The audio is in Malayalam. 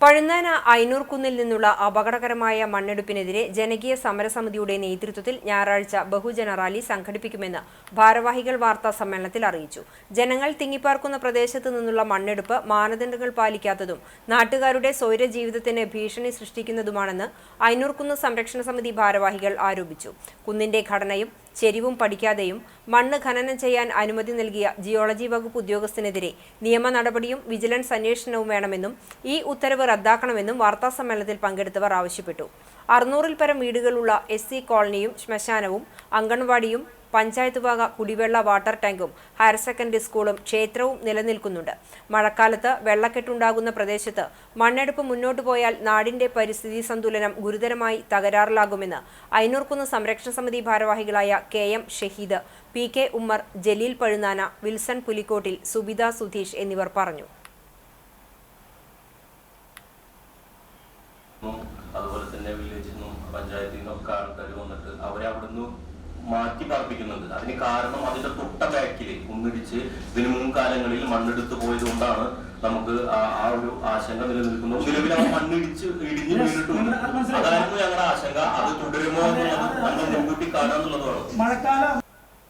പഴുന്നാന ഐനൂർ കുന്നിൽ നിന്നുള്ള അപകടകരമായ മണ്ണെടുപ്പിനെതിരെ ജനകീയ സമരസമിതിയുടെ നേതൃത്വത്തിൽ ഞായറാഴ്ച ബഹുജന റാലി സംഘടിപ്പിക്കുമെന്ന് ഭാരവാഹികൾ വാർത്താ സമ്മേളനത്തിൽ അറിയിച്ചു. ജനങ്ങൾ തിങ്ങിപ്പാർക്കുന്ന പ്രദേശത്ത് നിന്നുള്ള മണ്ണെടുപ്പ് മാനദണ്ഡങ്ങൾ പാലിക്കാത്തതും നാട്ടുകാരുടെ സ്വൈര ജീവിതത്തിന് ഭീഷണി സൃഷ്ടിക്കുന്നതുമാണെന്ന് ഐനൂർ കുന്ന് സംരക്ഷണ സമിതി ഭാരവാഹികൾ ആരോപിച്ചു. കുന്നിന്റെ ഘടനയും ചെരിവും പഠിക്കാതെയും മണ്ണ് ഖനനം ചെയ്യാൻ അനുമതി നൽകിയ ജിയോളജി വകുപ്പ് ഉദ്യോഗസ്ഥനെതിരെ നിയമ നടപടിയും വിജിലൻസ് അന്വേഷണവും വേണമെന്നും ഈ ഉത്തരവ് റദ്ദാക്കണമെന്നും വാർത്താസമ്മേളനത്തിൽ പങ്കെടുത്തവർ ആവശ്യപ്പെട്ടു. അറുന്നൂറിൽ പരം വീടുകളുള്ള എസ് സി കോളനിയും ശ്മശാനവും അംഗൻവാടിയും പഞ്ചായത്ത് വക കുടിവെള്ള വാട്ടർ ടാങ്കും ഹയർ സെക്കൻഡറി സ്കൂളും ക്ഷേത്രവും നിലനിൽക്കുന്നുണ്ട്. മഴക്കാലത്ത് വെള്ളക്കെട്ടുണ്ടാകുന്ന പ്രദേശത്ത് മണ്ണെടുപ്പ് മുന്നോട്ടു പോയാൽ നാടിന്റെ പരിസ്ഥിതി സന്തുലനം ഗുരുതരമായി തകരാറിലാകുമെന്ന് ഐനൂർക്കുന്ന് സംരക്ഷണ സമിതി ഭാരവാഹികളായ K M Shaheed P K Ummer Jaleel Pazhunana Wilson Pulikottil Subitha Sudheesh എന്നിവർ പറഞ്ഞു. അതുപോലെ തന്നെ വില്ലേജിൽ നിന്നും പഞ്ചായത്തിൽ നിന്നും ആൾക്കാർ വന്നിട്ട് അവരെ അവിടുന്ന് മാറ്റി പാർപ്പിക്കുന്നുണ്ട് അതിന് കാരണം അതിന്റെ തൊട്ട ബാക്കിൽ കുന്നിടിച്ച് ഇതിന് മുൻകാലങ്ങളിൽ മണ്ണെടുത്ത് പോയത് കൊണ്ടാണ് നമുക്ക് ആ- ആ ഒരു ആശങ്ക നിലനിൽക്കുന്നു. നിലവിൽ ആ മണ്ണിടിച്ച് ഇടിഞ്ഞു വീണിട്ടുണ്ട്. അതായിരുന്നു ഞങ്ങളുടെ ആശങ്ക. അത് തുടരുമോ എന്നുള്ളത് നമ്മൾ മുൻകൂട്ടി കാണാന്നുള്ളതാണ് മഴക്കാല